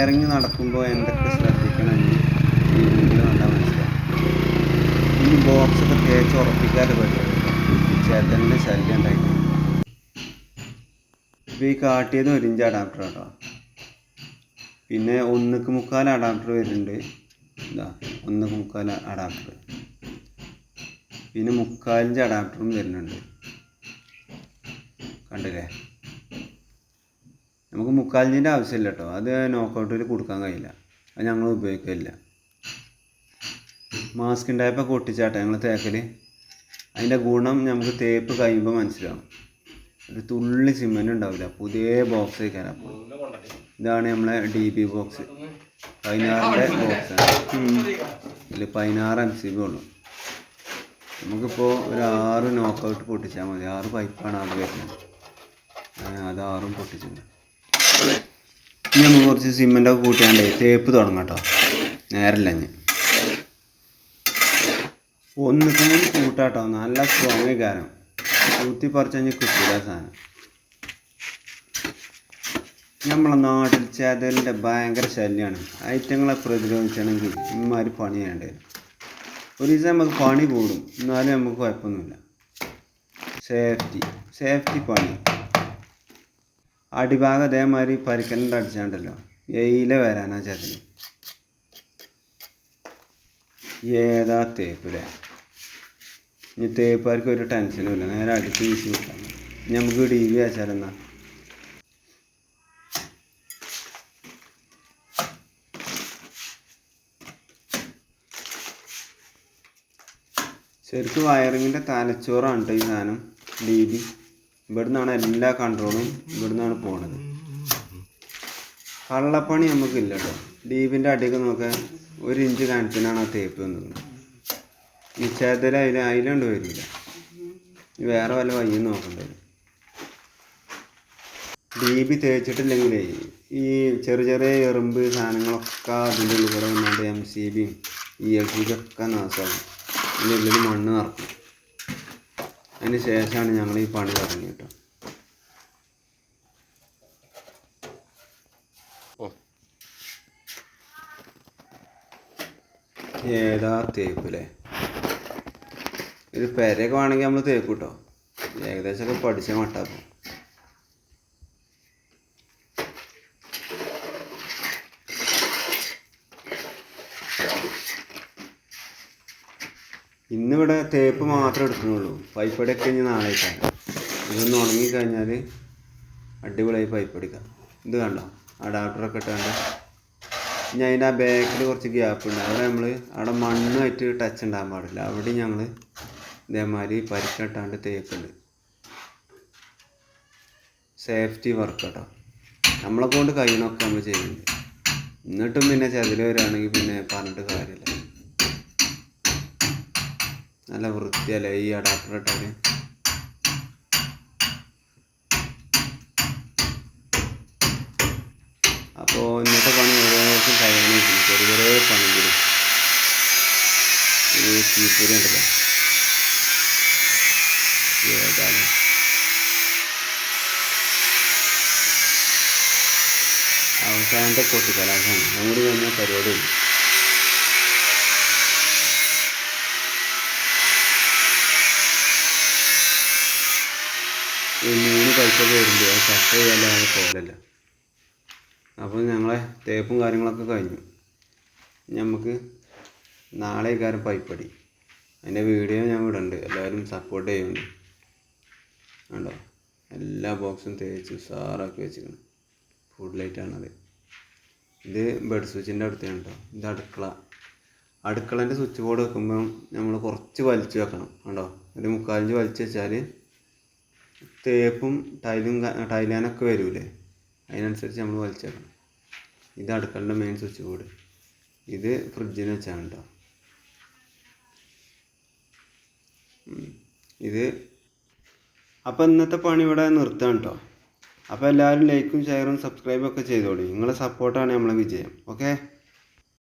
Wiring നടക്കുമ്പോൾ എന്തൊക്കെ ശ്രദ്ധിക്കണം എന്ന് ഈ വീഡിയോ കണ്ടാൽ ഈ ബോക്സൊക്കെ തേച്ച് ഉറപ്പിക്കാതെ പറ്റും ചേട്ടന്റെ ശല്യം ഉണ്ടായിട്ട് ഇപ്പോൾ ഈ കാട്ടിയത് ഒരു ഇഞ്ച് അഡാപ്റ്റർ കേട്ടോ പിന്നെ ഒന്നുക്ക് മുക്കാൽ അഡാപ്റ്റർ വരുന്നുണ്ട്. ഇതാ ഒന്നുക്ക് മുക്കാൽ അഡാപ്റ്റർ പിന്നെ മുക്കാലിഞ്ച് അഡാപ്റ്ററും വരുന്നുണ്ട്. കണ്ടില്ലേ? നമുക്ക് മുക്കാലിന്റെ ആവശ്യമില്ല കേട്ടോ അത് നോക്കൗട്ടിൽ കൊടുക്കാൻ കഴിയില്ല. അത് ഞങ്ങൾ ഉപയോഗിക്കില്ല മാസ്ക് ഉണ്ടായപ്പോൾ കൊട്ടിച്ചാട്ടെ ഞങ്ങൾ തേക്കൽ അതിന്റെ ഗുണം നമുക്ക് തേപ്പ് കഴിയുമ്പോൾ മനസ്സിലാവും. ഒരു തുള്ളി സിമെന്റ് ഉണ്ടാവില്ല പുതിയ ബോക്സ് വയ്ക്കാനാ ഇതാണ് നമ്മളെ ഡി ബി ബോക്സ് പതിനാറിന്റെ ബോക്സ് ഇതിൽ പതിനാറ് എം സി ബി ഉള്ളു. നമുക്കിപ്പോൾ ഒരു ആറ് നോക്കൗട്ട് പൊട്ടിച്ചാൽ മതി. ആറ് പൈപ്പാണ് അത് വരുന്നത്. അത് ആറും പൊട്ടിച്ചിട്ടുണ്ട്. ഇനി നമുക്ക് കുറച്ച് സിമെന്റൊക്കെ കൂട്ടിയാണ്ട് തേപ്പ് തുടങ്ങാം കേട്ടോ. നേരല്ല ഞാൻ ഒന്നിക്കും കൂടി കൂട്ടാട്ടോ നല്ല സ്ട്രോങ് കാരണം കൂത്തി പറിച്ചഞ്ഞ് കിട്ടില്ല സാധനം. നമ്മളെ നാട്ടിൽ ചേതലിന്റെ ഭയങ്കര ശല്യമാണ് ഐറ്റങ്ങളെ പ്രതിരോധിച്ചണമെങ്കിൽ ഇമാതിരി പണി ചെയ്യേണ്ടി വരും. ഒരു ദിവസം നമുക്ക് പണി കൂടും. എന്നാലും നമുക്ക് കുഴപ്പമൊന്നുമില്ല. സേഫ്റ്റി സേഫ്റ്റി പണി. അടിഭാഗം അതേമാതിരി പരിക്കലിന്റെ അടിച്ചാണ്ടല്ലോ. എയില വരാനാ ചേട്ടന് ഏതാ തേപ്പില്ലേ ഇനി തേപ്പുകാർക്ക് ഒരു ടെൻഷനും ഇല്ല. നേരെ അടിച്ച് വീശി വിട്ടാൽ നമുക്ക് ഡി വി വെച്ചാലെന്നാ ശരിക്കും വയറിങ്ങിന്റെ തലച്ചോറാണ് കേട്ടോ ഈ സാധനം. ഡി ഇവിടുന്നാണ് എല്ലാ കൺട്രോളും ഇവിടുന്നാണ് പോണത്. കള്ളപ്പണി നമുക്കില്ല കേട്ടോ ഡീപിന്റെ അടിക്ക് നോക്കാൻ ഒരു ഇഞ്ച് കനത്തിനാണ് ആ തേപ്പ് വന്നത്. നിശ്ചയത്തിൽ അതിൽ അതിലുണ്ട് വരില്ല. വേറെ വല്ല വയ്യും നോക്കണ്ടത് ഡീപി തേച്ചിട്ടില്ലെങ്കിലേ ഈ ചെറിയ ചെറിയ എറുമ്പ് സാധനങ്ങളൊക്കെ അതിന്റെ ഉള്ളിൽ കൂടെ വന്നുകൊണ്ട് എം സി ബിയും ഇ എൽ സി ഒക്കെ നാശമാകും അതിന്റെ ഉള്ളിൽ മണ്ണ് നിറക്കും. അതിന് ശേഷമാണ് ഞങ്ങൾ ഈ പണി തുടങ്ങി കേട്ടോ ഏതാ തേപ്പില്ലേ ഇത് പെരയൊക്കെ വേണമെങ്കിൽ നമ്മൾ തേക്കൂട്ടോ കിട്ടോ. ഏകദേശമൊക്കെ പഠിച്ച മട്ടാക്കും ഇന്നിവിടെ തേപ്പ് മാത്രമേ എടുക്കുന്നുള്ളൂ. പൈപ്പടിയൊക്കെ ഇനി നാളെ ഇട്ടാണ് ഇതൊന്ന് ഉണങ്ങിക്കഴിഞ്ഞാൽ അടിപൊളിയായി അടിപൊളിയായി പൈപ്പടിക്കാം ഇത് കണ്ടോ? അഡാപ്റ്ററൊക്കെ ഇട്ടാണ്ട്. ഇനി അതിന്റെ ആ ബാക്കിൽ കുറച്ച് ഗ്യാപ്പ് ഉണ്ട്. അവിടെ നമ്മൾ അവിടെ മണ്ണുമായിട്ട് ടച്ച് ഉണ്ടാകാൻ പാടില്ല. അവിടെ ഞങ്ങൾ ഇതേമാതിരി പരിക്കട്ടാണ്ട് തേക്കുണ്ട് സേഫ്റ്റി വർക്ക് കേട്ടോ. നമ്മളെ കൊണ്ട് കഴിയണമൊക്കെ നമ്മൾ ചെയ്യുന്നുണ്ട്. എന്നിട്ടും പിന്നെ ചതിൽ വരികയാണെങ്കിൽ പിന്നെ പറഞ്ഞിട്ട് കാര്യമില്ല. നല്ല വൃത്തിയല്ലേ ഈ അഡാപ്റ്റർ ഇട്ടാൽ അപ്പോൾ ഇന്നത്തെ പണി ഏകദേശം കഴിയാനായിരിക്കും ചെറിയ ചെറിയ പണികളും. ഈ തീപ്പൊരി ഉണ്ടല്ലോ. ഏതാണ്? അവസാനത്തെ കൊട്ടിക്കലാശാണ് അങ്ങോട്ട് കഴിഞ്ഞാൽ പരിപാടി ഉണ്ട് ഈ മൂന്ന് പൈപ്പൊക്കെ വരുമ്പോൾ അത് കട്ട് ചെയ്യാല്ലാതെ പോലല്ല അപ്പോൾ ഞങ്ങളെ തേപ്പും കാര്യങ്ങളൊക്കെ കഴിഞ്ഞു. നമുക്ക് നാളെ കാരം പൈപ്പടി. അതിന്റെ വീഡിയോ ഞാൻ ഇടുന്നുണ്ട് എല്ലാവരും സപ്പോർട്ട് ചെയ്യുന്നുണ്ട് കണ്ടോ? എല്ലാ ബോക്സും തേച്ച് ഉഷാറാക്കി വെച്ചിരിക്കണം. ഫുഡ് ലൈറ്റാണത് ഇത് ബെഡ് സ്വിച്ചിന്റെ അടുത്താണ് കേട്ടോ ഇത് അടുക്കള. അടുക്കളേന്റെ സ്വിച്ച് ബോർഡ് വെക്കുമ്പം നമ്മൾ കുറച്ച് വലിച്ചു വെക്കണം. കണ്ടോ? ഒരു മുക്കാലിഞ്ച് വലിച്ചു വെച്ചാൽ തേപ്പും ടൈലും ടൈലാനൊക്കെ വരൂലേ? അതിനനുസരിച്ച് നമ്മൾ വലിച്ചേക്കണം ഇത് അടുക്കളയുടെ മെയിൻ സ്വിച്ച് ബോർഡ് ഇത് ഫ്രിഡ്ജിന് വെച്ചാണ് കേട്ടോ. ഇത് അപ്പോൾ ഇന്നത്തെ പണി ഇവിടെ നിർത്താം കേട്ടോ അപ്പോൾ എല്ലാവരും ലൈക്കും ഷെയറും സബ്സ്ക്രൈബും ഒക്കെ ചെയ്തോളൂ. നിങ്ങളെ സപ്പോർട്ടാണ് നമ്മളെ വിജയം. ഓക്കെ